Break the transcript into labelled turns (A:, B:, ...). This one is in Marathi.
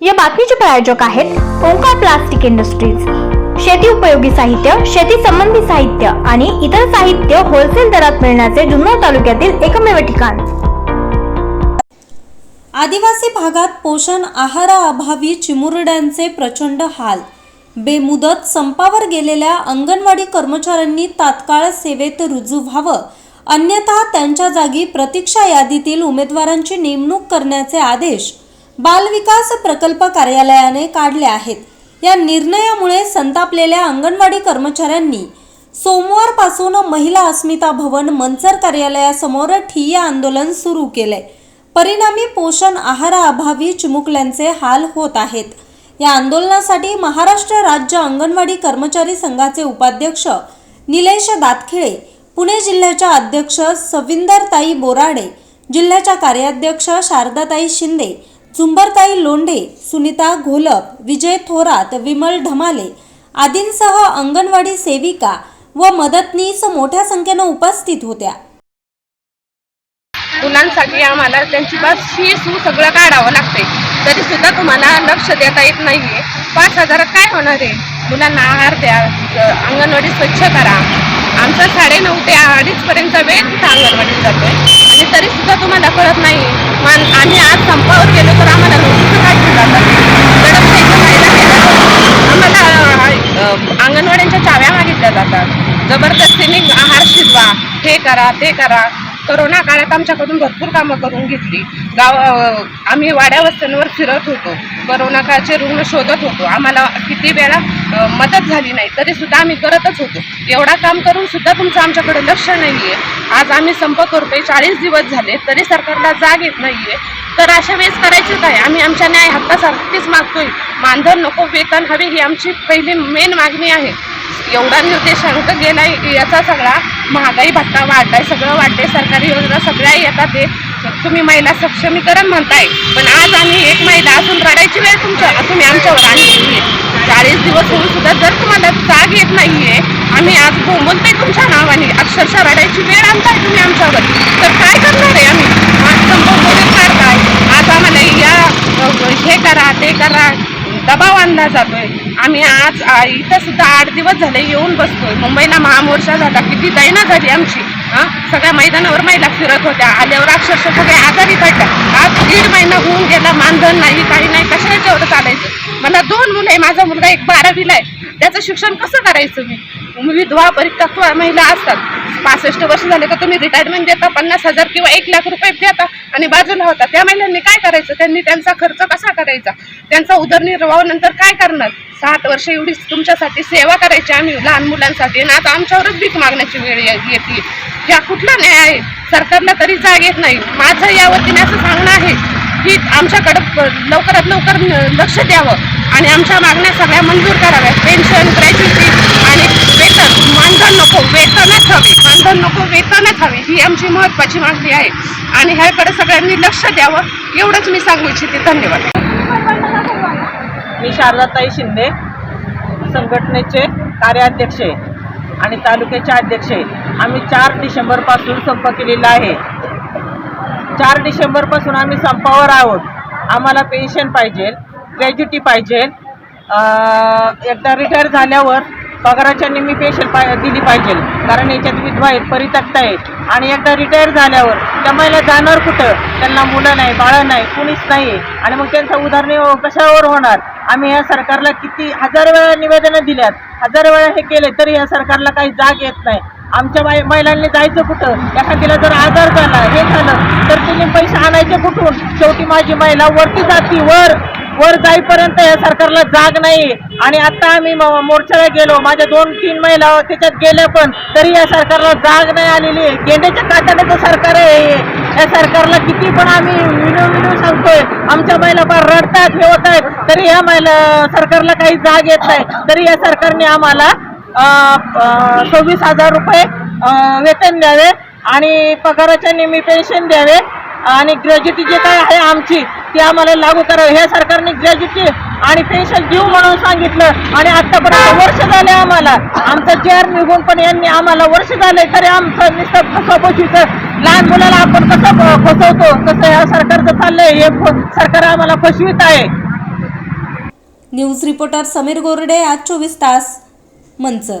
A: या बातमीचे प्रायोजक आहेत ओंकार प्लास्टिक इंडस्ट्रीज. शेती उपयोगी साहित्य शेती संबंधी साहित्य आणि इतर साहित्य होलसेल दरात मिळण्याचे जुन्नर तालुक्यातील एकमेव ठिकाण.
B: आदिवासी भागात पोषण आहाराअभावी चिमुरड्यांचे प्रचंड हाल. बेमुदत संपावर गेलेल्या अंगणवाडी कर्मचाऱ्यांनी तात्काळ सेवेत रुजू व्हावं अन्यथा त्यांच्या जागी प्रतीक्षा यादीतील उमेदवारांची नेमणूक करण्याचे आदेश बालविकास प्रकल्प कार्यालयाने काढले आहेत. या निर्णयामुळे संतापलेल्या अंगणवाडी कर्मचाऱ्यांनी सोमवारपासून महिला अस्मिता भवन मंचर कार्यालयासमोर ठिय्या आंदोलन सुरू केले. परिणामी पोषण आहाराअभावी चिमुकल्यांचे हाल होत आहेत. या आंदोलनासाठी महाराष्ट्र राज्य अंगणवाडी कर्मचारी संघाचे उपाध्यक्ष निलेश दातखिळे पुणे जिल्ह्याच्या अध्यक्ष सविंदरताई बोराडे जिल्ह्याच्या कार्याध्यक्ष शारदाताई शिंदे झुंबरताई लोंढे सुनीता घोलप विजय थोरात विमल ढमाले आदींसह अंगणवाडी सेविका व मदतनीस मोठ्या संख्येनं उपस्थित होत्या.
C: मुलांसाठी आम्हाला त्यांची बस फी सू सगळं काढावं लागते तरी सुद्धा तुम्हाला लक्ष देता येत नाहीये. पाच हजारात काय होणार आहे? मुलांना आहार द्या अंगणवाडी स्वच्छ करा. आमचा साडेनऊ ते अडीचपर्यंत वेळ तिथं अंगणवाडीत जातोय आणि तरी सुद्धा तुम्हाला कळत नाही मान आम्ही आज संपावर गेलो तर आम्हाला नोटीस काढली जातात दडपशाहीचं कायदा केला जातो. आम्हाला अ, अंगणवाड्यांच्या चाव्या मागितल्या जातात. जबरदस्तीने आहार शिजवा हे करा ते करा. करोना काळात आमच्याकडून भरपूर कामं करून घेतली. गाव आम्ही वाड्यावस्त्यांवर फिरत होतो. करोना काळचे रुग्ण शोधत होतो. आम्हाला किती वेळा मदत झाली नाही तरी सुद्धा आम्ही करतच होतो. एवढा काम करून सुद्धा तुमचं आमच्याकडे लक्ष नाही आहे आज आम्ही संप करतोय चाळीस दिवस झाले तरी सरकारला जाग येत नाही आहे तर अशा वेळेस करायची काय? आम्ही आमच्या न्याय हक्कासारखीच मागतोय. मानधन नको वेतन हवे ही आमची पहिली मेन मागणी आहे. एवढा निर्देशांक गेलाय याचा सगळा महागाई भत्ता वाढलाय सगळं वाढते सरकारी योजना सगळ्या येतात ते. तुम्ही महिला सक्षमीकरण म्हणताय पण आज आम्ही एक महिला असून रडायची वेळ तुमच्या तुम्ही आमच्यावर आणली चाळीस दिवस होऊन सुद्धा जर तुम्हाला जाग येत नाहीये आम्ही आज बोंबलते तुमच्या नावाने. अक्षरशः रडायची वेळ आणताय तुम्ही आमच्यावर. तर काय करणार आहे आम्ही आज संपवून काढताय आज आम्हाला या अ, हे करा ते करा दबाव जातोय. आम्ही आज इथं सुद्धा आठ दिवस झाले येऊन बसतोय. मुंबईला महामोर्चा झाला. किती दैना झाली आमची. हा? सगळ्या मैदानावर महिला फिरत होत्या. आल्यावर अक्षरशः सगळे आजारी पडल्या. आज दीड महिना होऊन गेला. मानधन नाही काही नाही. कशा याच्यावर चालायचं? मला दोन मुलं आहे. माझा मुलगा एक बारावीला आहे. त्याचं शिक्षण कसं करायचं मी? मी विधवा परित्यक्ता महिला असतात. पासष्ट वर्ष झाले का तुम्ही रिटायरमेंट देता पन्नास हजार किंवा एक लाख रुपये देता आणि बाजूला होता. त्या महिलांनी काय करायचं? त्यांनी त्यांचा खर्च कसा करायचा? त्यांचा उदरनिर्वाह नंतर काय करणार? सात वर्ष एवढी तुमच्यासाठी सेवा करायची आम्ही लहान मुलांसाठी आणि आता आमच्यावरच भीक मागण्याची वेळ ये- येते. ह्या कुठला न्याय आहे? सरकारला तरी जाग येत नाही. माझं या वतीने असं सांगणं आहे की आमच्याकडं लवकरात लवकर न- लक्ष द्यावं आणि आमच्या मागण्या सगळ्या मंजूर कराव्या पेन्शन ग्रॅज्युटी आणि वेतन मानधन नको वेतनच अनुदान नको वेतनच हवे. ही आमची महत्त्वाची मागणी आहे. आणि ह्याकडे सगळ्यांनी लक्ष द्यावं. एवढंच मी सांगू इच्छिते. धन्यवाद.
D: मी शारदाताई शिंदे संघटनेचे कार्याध्यक्ष आहे आणि तालुक्याचे अध्यक्ष आहे. आम्ही चार डिसेंबरपासून संप केलेला आहे. चार डिसेंबरपासून आम्ही संपावर आहोत. आम्हाला पेन्शन पाहिजे ग्रॅज्युटी पाहिजे. एकदा रिटायर झाल्यावर पगाराच्या निम्मी पेन्शन पा दिली पाहिजे. कारण याच्यात विधवा आहेत परित्यक्ता आहेत. आणि एकदा रिटायर झाल्यावर त्या महिला जाणार कुठं? त्यांना मुलं नाही बाळं नाही कुणीच नाही आणि मग त्यांचा उदाहरण कशावर होणार? आम्ही या सरकारला किती हजार वेळा निवेदनं दिल्यात. हजार वेळा हे केले तरी या सरकारला काही जाग येत नाही. आमच्या बाई महिलांनी जायचं कुठं? एखाद्याला जर आजार झाला हे झालं तर तिने पैसे आणायचे कुठून? शेवटी माझी महिला वरती जाती वर. वर जाईपर्यंत या सरकारला जाग नाही. आणि आता आम्ही म- मोर्चाला गेलो. माझ्या दोन तीन महिला त्याच्यात गेल्या पण तरी या सरकारला जाग नाही आलेली. आहे. गेंड्याच्या कातड्याचं सरकार आहे. या सरकारला किती पण आम्ही विनू विनू सांगतोय. आमच्या महिला फार रडतात हे होत आहेत. तरी या महिला सरकारला काही जाग येत नाही. तरी या सरकारने आम्हाला सव्वीस हजार रुपये वेतन द्यावे आणि पगाराच्या निम्मी पेन्शन द्यावे. आणि ग्रॅज्युटी जे काय आहे आमची ती आम्हाला लागू करावी. हे सरकारने ग्रॅज्युटी आणि पेन्शन देऊ म्हणून सांगितलं आणि आतापर्यंत वर्ष झाले आम्हाला. आमचं चेअर निघून पण यांनी आम्हाला वर्ष झाले तरी आमचं नुसतं फसवपशीचं लहान मुलाला आपण कसं फसवतो? तसं या सरकारचं चाललंय. हे सरकार आम्हाला फसवीत आहे.
B: न्यूज रिपोर्टर समीर गोरडे आज चोवीस तास मंचर.